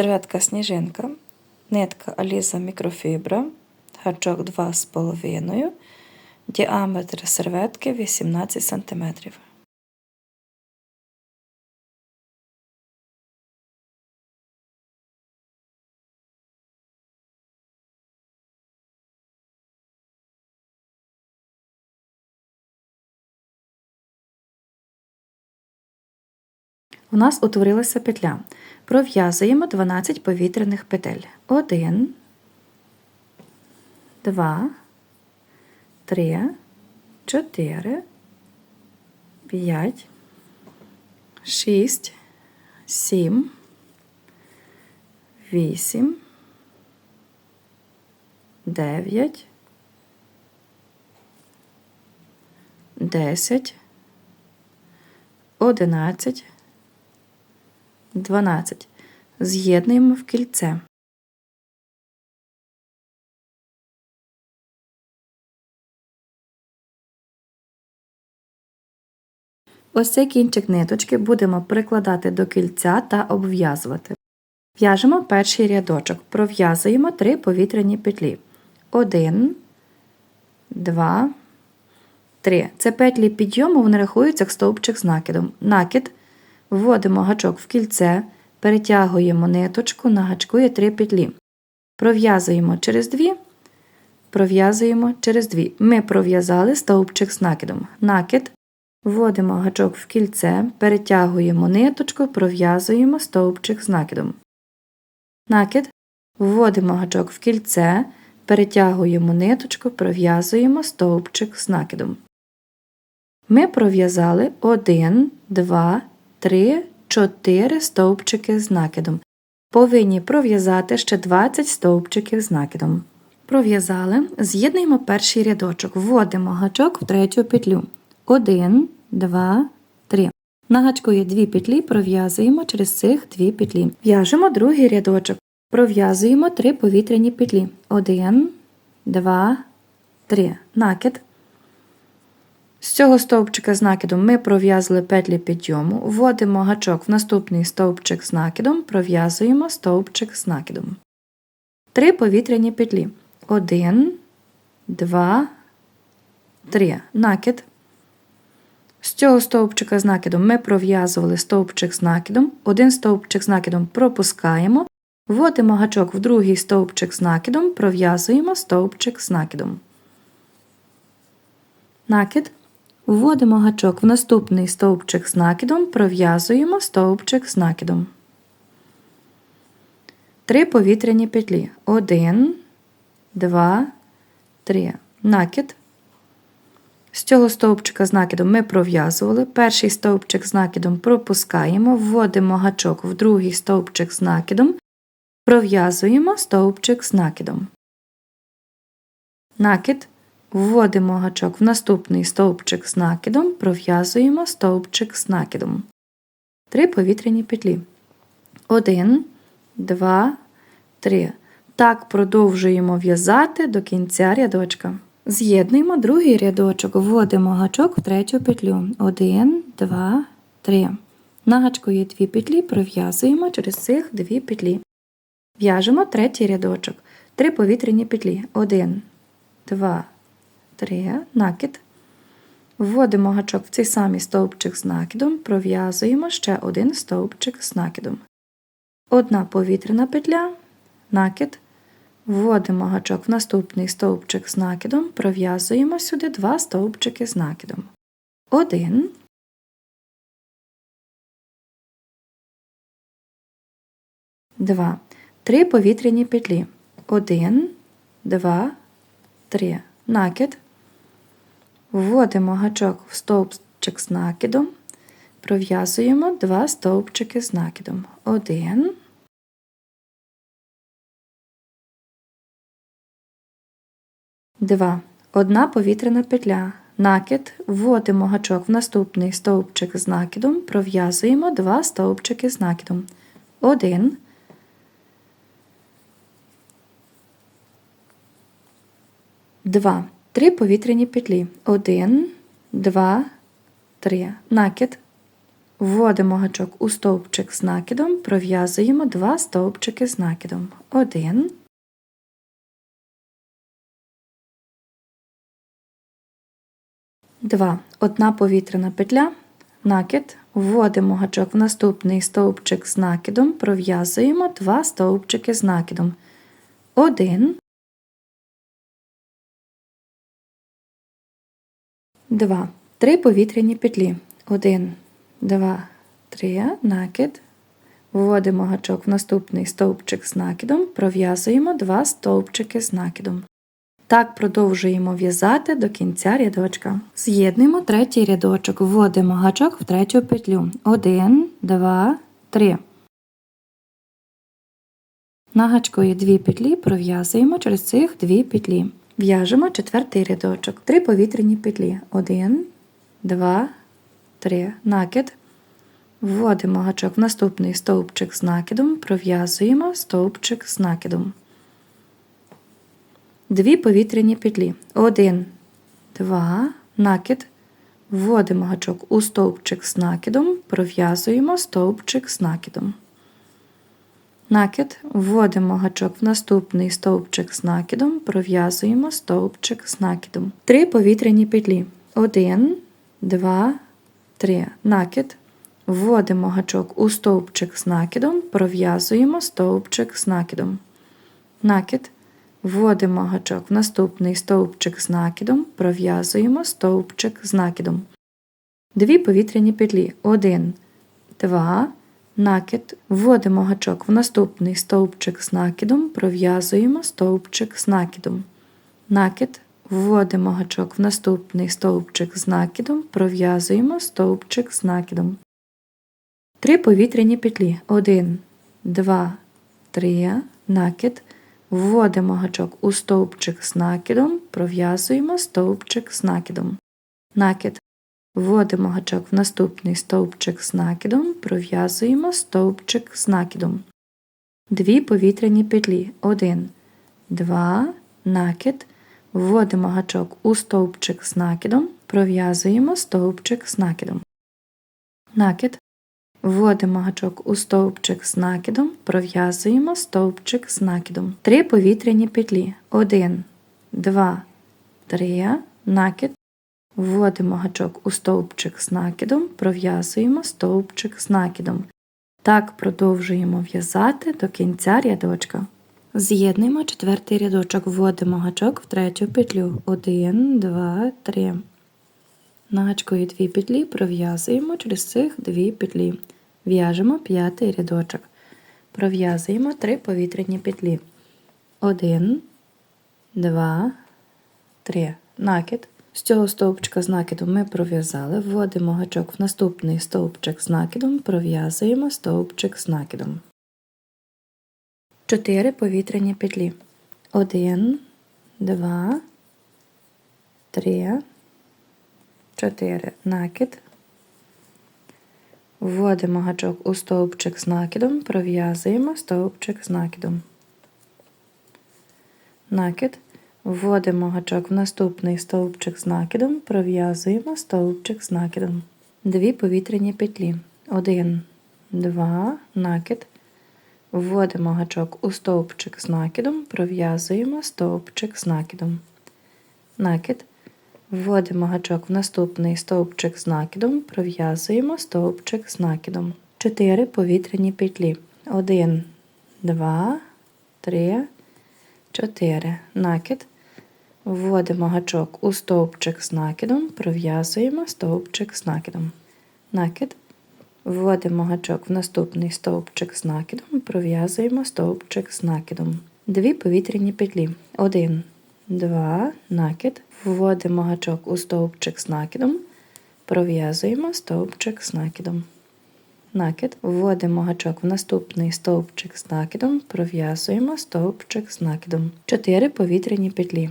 серветка сніжинка, нитка Аліза мікрофібра, гачок 2,5, діаметр серветки 18 см. У нас утворилася петля. Пров'язуємо 12 повітряних петель. 1, 2, 3, 4, 5, 6, 7, 8, 9, 10, 11, 12. З'єднуємо в кільце. Ось цей кінчик ниточки будемо прикладати до кільця та обв'язувати. В'яжемо перший рядочок, пров'язуємо три повітряні петлі. 1, 2, 3. Це петлі підйому, вони рахуються як стовпчик з накидом. Накид Вводимо гачок в кільце, перетягуємо ниточку, на гачку є 3 петлі. Пров'язуємо через 2, пров'язуємо через 2. Ми пров'язали стовпчик з накидом. Накид. Вводимо гачок в кільце, перетягуємо ниточку, пров'язуємо стовпчик з накидом. Накид. Вводимо гачок в кільце, перетягуємо ниточку, пров'язуємо стовпчик з накидом. Ми пров'язали 1, 2, 3, 4 стовпчики з накидом. Повинні пров'язати ще 20 стовпчиків з накидом. Пров'язали, з'єднуємо перший рядочок, вводимо гачок в третю петлю. 1, 2, 3. На гачку 2 петлі, пров'язуємо через цих 2 петлі. В'яжемо другий рядочок. Пров'язуємо 3 повітряні петлі. 1, 2, 3. Накид. З цього стовпчика з накидом ми пров'язали петлі підйому, вводимо гачок в наступний стовпчик з накидом, пров'язуємо стовпчик з накидом. Три повітряні петлі. 1, 2, 3. Накид. З цього стовпчика з накидом ми пров'язували стовпчик з накидом, один стовпчик з накидом пропускаємо, вводимо гачок в другий стовпчик з накидом, пров'язуємо стовпчик з накидом. Накид. Вводимо гачок в наступний стовпчик з накидом, пров'язуємо стовпчик з накидом. Три повітряні петлі. 1, 2, 3. Накид. З цього стовпчика з накидом ми пров'язували. Перший стовпчик з накидом пропускаємо, вводимо гачок в другий стовпчик з накидом, пров'язуємо стовпчик з накидом. Накид. Вводимо гачок в наступний стовпчик з накидом, пров'язуємо стовпчик з накидом. Три повітряні петлі. 1, 2, 3. Так продовжуємо в'язати до кінця рядочка. З'єднуємо другий рядочок, вводимо гачок в третю петлю. 1, 2, 3. На гачку є дві петлі, пров'язуємо через цих дві петлі. В'яжемо третій рядочок. Три повітряні петлі. 1, 2, 3, накид. Вводимо гачок в цей самий стовпчик з накидом, пров'язуємо ще один стовпчик з накидом. Одна повітряна петля, накид. Вводимо гачок в наступний стовпчик з накидом, пров'язуємо сюди два стовпчики з накидом. Один. Два. Три повітряні петлі. Один, два, три. Накид. Вводимо гачок в стовпчик з накидом, пров'язуємо два стовпчики з накидом. Один. Два. Одна повітряна петля. Накид. Вводимо гачок в наступний стовпчик з накидом, пров'язуємо два стовпчики з накидом. Один. Два. Три повітряні петлі. Один, два, три. Накид. Вводимо гачок у стовпчик з накидом, пров'язуємо два стовпчики з накидом. Один. Два. Одна повітряна петля, накид, вводимо гачок в наступний стовпчик з накидом, пров'язуємо два стовпчики з накидом. Один. Два. Три повітряні петлі. Один, два, три. Накид. Вводимо гачок в наступний стовпчик з накидом, пров'язуємо два стовпчики з накидом. Так продовжуємо в'язати до кінця рядочка. З'єднуємо третій рядочок, вводимо гачок в третю петлю. Один, два, три. На гачку є дві петлі, пров'язуємо через цих дві петлі. В'яжемо четвертий рядочок. Три повітряні петлі. Один, два, три. Накид. Вводимо гачок в наступний стовпчик з накидом, пров'язуємо стовпчик з накидом. Дві повітряні петлі. Один, два, накид. Вводимо гачок у стовпчик з накидом, пров'язуємо стовпчик з накидом. Накид, вводимо гачок в наступний стовпчик з накидом, пров'язуємо стовпчик з накидом. Три повітряні петлі. Один, два, три. Накид. Вводимо гачок у стовпчик з накидом, пров'язуємо стовпчик з накидом. Накид. Вводимо гачок в наступний стовпчик з накидом, пров'язуємо стовпчик з накидом. Дві повітряні петлі. Один, два, накид. Вводимо гачок в наступний стовпчик з накидом, пров'язуємо стовпчик з накидом. Накид. Вводимо гачок в наступний стовпчик з накидом, пров'язуємо стовпчик з накидом. Три повітряні петлі. Один, два, три, накид. Вводимо гачок у стовпчик з накидом, пров'язуємо стовпчик з накидом. Накид. Вводимо гачок в наступний стовпчик з накидом, пров'язуємо стовпчик з накидом. Дві повітряні петлі. Один, два, накид. Вводимо гачок у стовпчик з накидом, пров'язуємо стовпчик з накидом. Накид. Вводимо гачок у стовпчик з накидом, пров'язуємо стовпчик з накидом. Три повітряні петлі. Один, два, три, накид. Вводимо гачок у стовпчик з накидом, пров'язуємо стовпчик з накидом. Так продовжуємо в'язати до кінця рядочка. З'єднуємо четвертий рядочок, вводимо гачок в третю петлю. Один, два, три. На гачку дві петлі, пров'язуємо через цих дві петлі. В'яжемо п'ятий рядочок. Пров'язуємо три повітряні петлі. Один, два, три. Накид. З цього стовпчика з накидом ми пров'язали, вводимо гачок в наступний стовпчик з накидом, пров'язуємо стовпчик з накидом. Чотири повітряні петлі. Один, два, три, чотири. Накид. Вводимо гачок у стовпчик з накидом, пров'язуємо стовпчик з накидом. Накид. Вводимо гачок в наступний стовпчик з накидом, пров'язуємо стовпчик з накидом. Дві повітряні петлі. Один, два, накид. Вводимо гачок у стовпчик з накидом, пров'язуємо стовпчик з накидом. Накид. Вводимо гачок в наступний стовпчик з накидом, пров'язуємо стовпчик з накидом. 4 повітряні петлі. 1, 2, 3, 4. Накид. Вводимо гачок у стовпчик з накидом, пров'язуємо стовпчик з накидом. Накид. Вводимо гачок в наступний стовпчик з накидом, пров'язуємо стовпчик з накидом. Дві повітряні петлі. 1, 2, накид. Вводимо гачок у стовпчик з накидом, пров'язуємо стовпчик з накидом. Накид. Вводимо гачок в наступний стовпчик з накидом, пров'язуємо стовпчик з накидом. 4 повітряні петлі.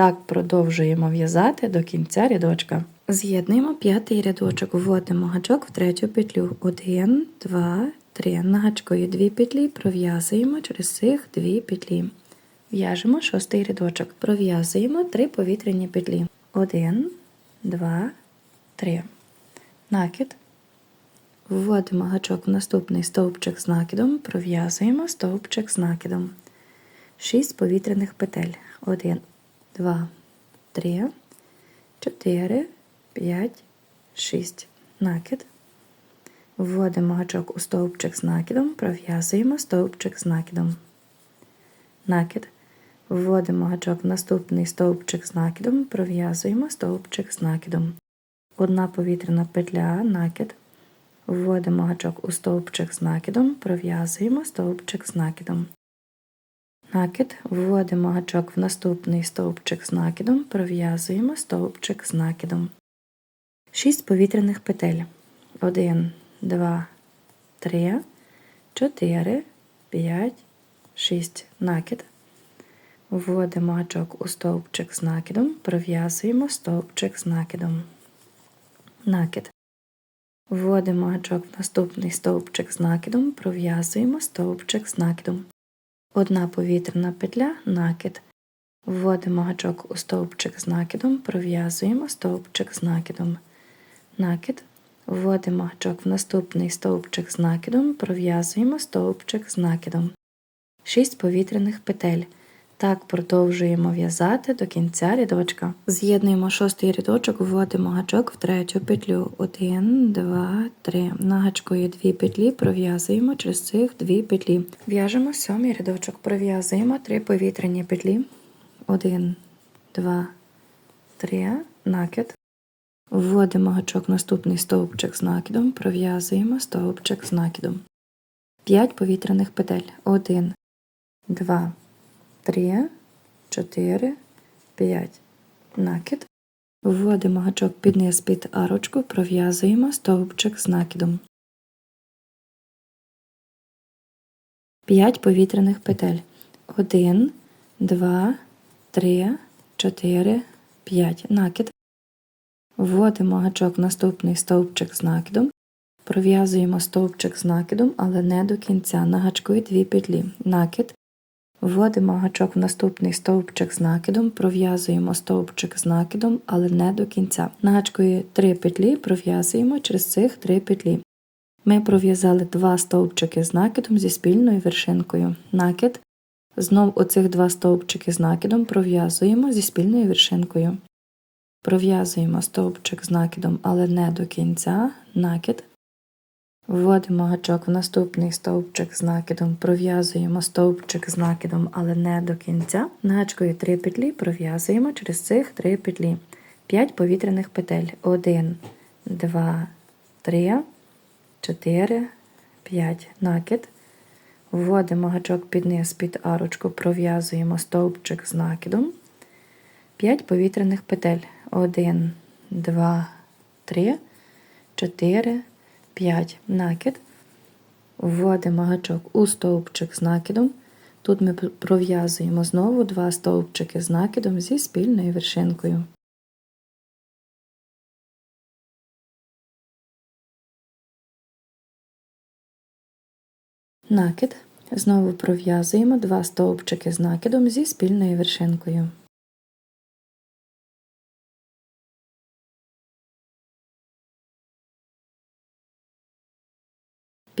Так продовжуємо в'язати до кінця рядочка. З'єднуємо п'ятий рядочок, вводимо гачок в третю петлю. 1, 2, 3. На гачку дві петлі, пров'язуємо через цих дві петлі. В'яжемо шостий рядочок. Пров'язуємо три повітряні петлі. Один, два, три. Накид. Вводимо гачок в наступний стовпчик з накидом, пров'язуємо стовпчик з накидом. 6 повітряних петель. 1, 2, 3, 4, 5, 6. Накид. Вводимо гачок у стовпчик з накидом, пров'язуємо стовпчик з накидом. Накид. Вводимо гачок в наступний стовпчик з накидом, пров'язуємо стовпчик з накидом. Одна повітряна петля, накид. Вводимо гачок у стовпчик з накидом, пров'язуємо стовпчик з накидом. Накид. Вводимо гачок в наступний стовпчик з накидом, пров'язуємо стовпчик з накидом. 6 повітряних петель. 1, 2, 3, 4, 5, 6. Накид. Вводимо гачок у стовпчик з накидом, пров'язуємо стовпчик з накидом. Накид. Вводимо гачок в наступний стовпчик з накидом, пров'язуємо стовпчик з накидом. Одна повітряна петля, накид. Вводимо гачок у стовпчик з накидом, пров'язуємо стовпчик з накидом. Накид. Вводимо гачок в наступний стовпчик з накидом, пров'язуємо стовпчик з накидом. 6 повітряних петель. Так продовжуємо в'язати до кінця рядочка. З'єднуємо шостий рядочок, вводимо гачок в третю петлю. 1, 2, 3. На гачку є дві петлі, пров'язуємо через цих дві петлі. В'яжемо сьомий рядочок, пров'язуємо три повітряні петлі. 1, 2, 3. Накид. Вводимо гачок наступний стовпчик з накидом, пров'язуємо стовпчик з накидом. 5 повітряних петель. 1, 2, 3, 4, 5. Накид. Вводимо гачок під низ під арочку, пров'язуємо стовпчик з накидом. 5 повітряних петель. 1, 2, 3, 4, 5. Накид. Вводимо гачок в наступний стовпчик з накидом. Пров'язуємо стовпчик з накидом, але не до кінця. На гачку є дві петлі. Накид. Вводимо гачок в наступний стовпчик з накидом, пров'язуємо стовпчик з накидом, але не до кінця. На гачку є три петлі, пров'язуємо через цих три петлі. Ми пров'язали два стовпчики з накидом зі спільною вершинкою. Накид. Знов оцих два стовпчики з накидом пров'язуємо зі спільною вершинкою. Пров'язуємо стовпчик з накидом, але не до кінця. Накид. Вводимо гачок в наступний стовпчик з накидом, пров'язуємо стовпчик з накидом, але не до кінця. Є три петлі, пров'язуємо через цих три петлі. 5 повітряних петель. 1, 2, 3, 4, 5. Накид. Вводимо гачок під низ під арочку, пров'язуємо стовпчик з накидом. 5 повітряних петель. 1, 2, 3, 4, 5 накид. Вводимо гачок у стовпчик з накидом. Тут ми пров'язуємо знову два стовпчики з накидом зі спільною вершинкою. Накид. Знову пров'язуємо два стовпчики з накидом зі спільною вершинкою.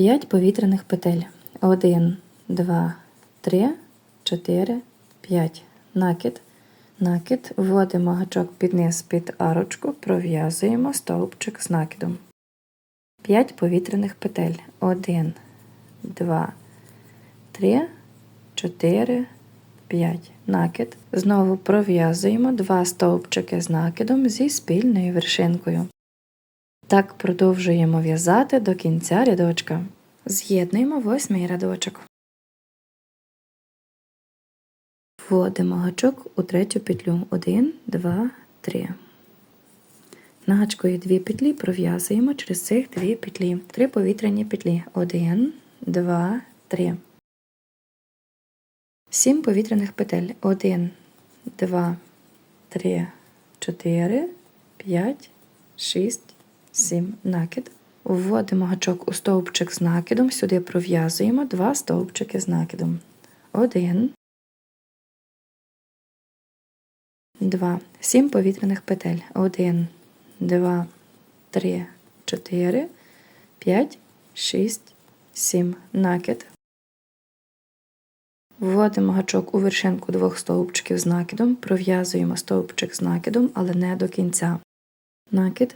5 повітряних петель. 1, 2, 3, 4, 5. Накид. Накид. Вводимо гачок під низ під арочку, пров'язуємо стовпчик з накидом. 5 повітряних петель. 1, 2, 3, 4, 5. Накид. Знову пров'язуємо два стовпчики з накидом зі спільною вершинкою. Так продовжуємо в'язати до кінця рядочка. З'єднуємо восьмий рядочок. Вводимо гачок у третю петлю. 1, 2, 3. На гачку дві петлі, пров'язуємо через цих дві петлі. Три повітряні петлі. 1, 2, 3. Сім повітряних петель. 1, 2, 3, 4, 5, 6, 7 накид. Вводимо гачок у стовпчик з накидом, сюди пров'язуємо два стовпчики з накидом. Один, два, сім повітряних петель. Один, два, три, чотири, 5, 6, 7. Накид. Вводимо гачок у вершинку двох стовпчиків з накидом, пров'язуємо стовпчик з накидом, але не до кінця. Накид.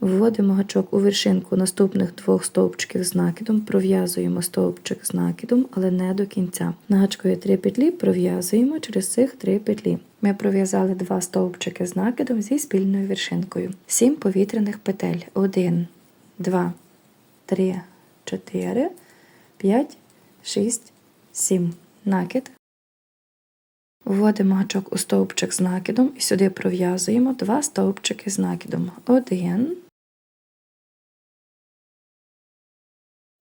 Вводимо гачок у вершинку наступних двох стовпчиків з накидом, пров'язуємо стовпчик з накидом, але не до кінця. На гачку є три петлі, пров'язуємо через цих три петлі. Ми пров'язали два стовпчики з накидом зі спільною вершинкою. Сім повітряних петель. Один, два, три, чотири, п'ять, шість, сім. Накид. Вводимо гачок у стовпчик з накидом і сюди пров'язуємо два стовпчики з накидом. Один,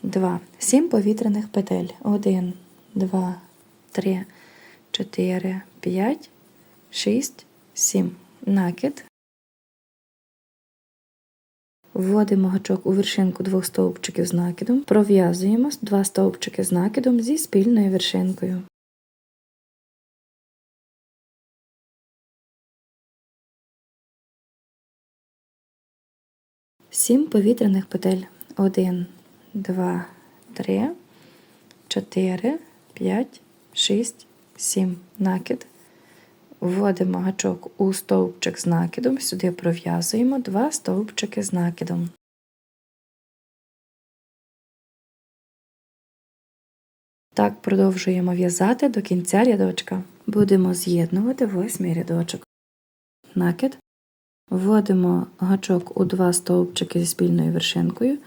два. Сім повітряних петель. Один, два, три, чотири, п'ять, шість, сім. Накид. Вводимо гачок у вершинку двох стовпчиків з накидом, пров'язуємо два стовпчики з накидом зі спільною вершинкою. Сім повітряних петель. Один, два, три, чотири, п'ять, шість, сім. Накид. Вводимо гачок у стовпчик з накидом, сюди пров'язуємо два стовпчики з накидом. Так продовжуємо в'язати до кінця рядочка. Будемо з'єднувати восьмий рядочок. Накид. Вводимо гачок у два стовпчики зі спільною вершинкою,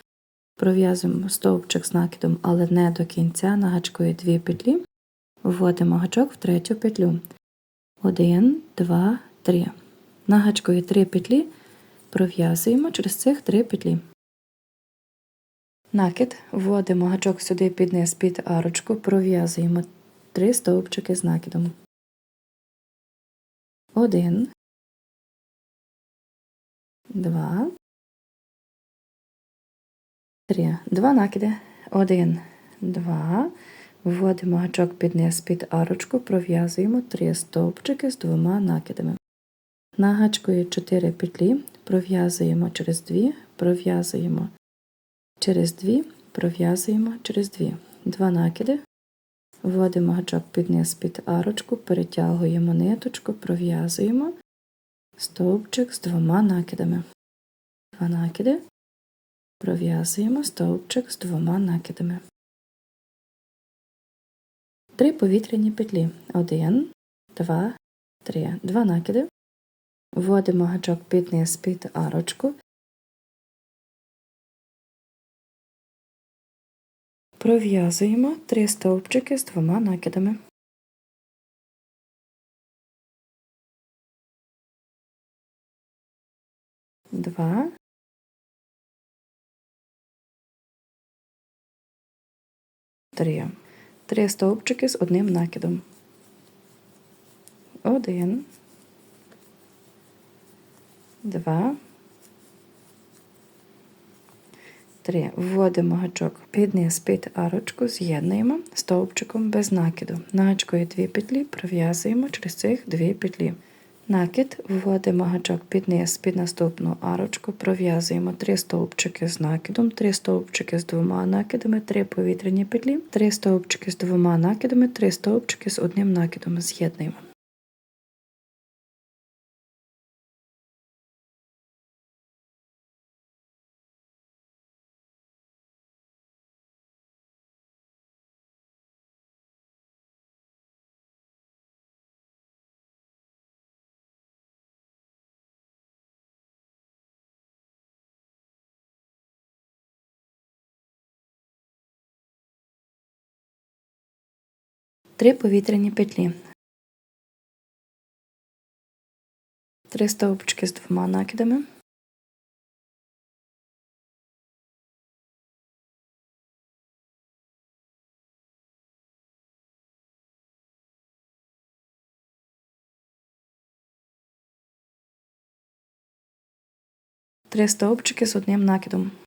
пров'язуємо стовпчик з накидом, але не до кінця, на гачку дві петлі, вводимо гачок в третю петлю. Один, два, три. На гачку три петлі, пров'язуємо через цих три петлі. Накид, вводимо гачок сюди під низ під арочку, пров'язуємо три стовпчики з накидом. Один, два, три. Два накиди. Один, два. Вводимо гачок під низ під арочку, пров'язуємо три стовпчики з двома накидами. На гачку є 4 петлі, пров'язуємо через дві, пров'язуємо через дві, пров'язуємо через дві. Два накиди. Вводимо гачок під низ під арочку, перетягуємо ниточку, пров'язуємо стовпчик з двома накидами. Два накиди. Пров'язуємо стовпчик з двома накидами. Три повітряні петлі. Один, два, три. Два накиди. Вводимо гачок під низ під арочку. Пров'язуємо три стовпчики з двома накидами. Два. Три. Три стовпчики з одним накидом. Один. Два. Три. Вводимо гачок під низ під арочку, з'єднуємо стовпчиком без накиду. Начкою дві петлі пров'язуємо через цих дві петлі. Накид, вводимо гачок під низ під наступну арочку, пров'язуємо три стовпчики з накидом, три стовпчики з двома накидами, три повітряні петлі, три стовпчики з двома накидами, три стовпчики з одним накидом. З'єднуємо. Три повітряні петлі. Три стовпчики з двома накидами. Три стовпчики з одним накидом.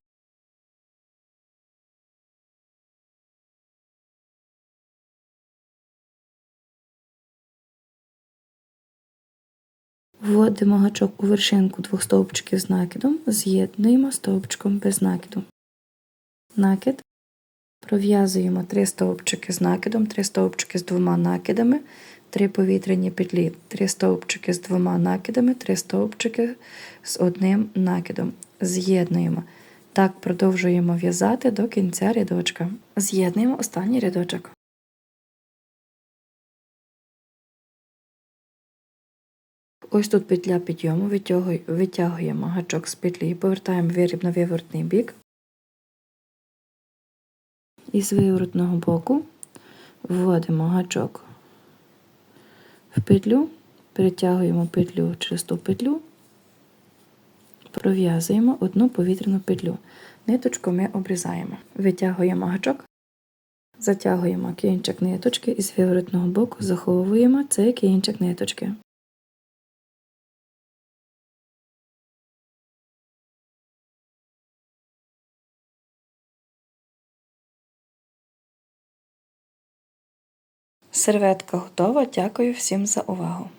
Вводимо гачок у вершинку двох стовпчиків з накидом, з'єднуємо стовпчиком без накиду. накид. Пров'язуємо 3 стовпчики з накидом, 3 стовпчики з двома накидами, 3 повітряні петлі, 3 стовпчики з двома накидами, 3 стовпчики з одним накидом. З'єднуємо. Так продовжуємо в'язати до кінця рядочка. З'єднуємо останній рядочок. Ось тут петля підйому, витягуємо гачок з петлі, повертаємо виріб на виворотний бік. І з виворотного боку вводимо гачок в петлю, перетягуємо петлю через ту петлю, пров'язуємо одну повітряну петлю. Ниточку ми обрізаємо. Витягуємо гачок, затягуємо кінчик ниточки і з виворотного боку заховуємо цей кінчик ниточки. Серветка готова. Дякую всім за увагу.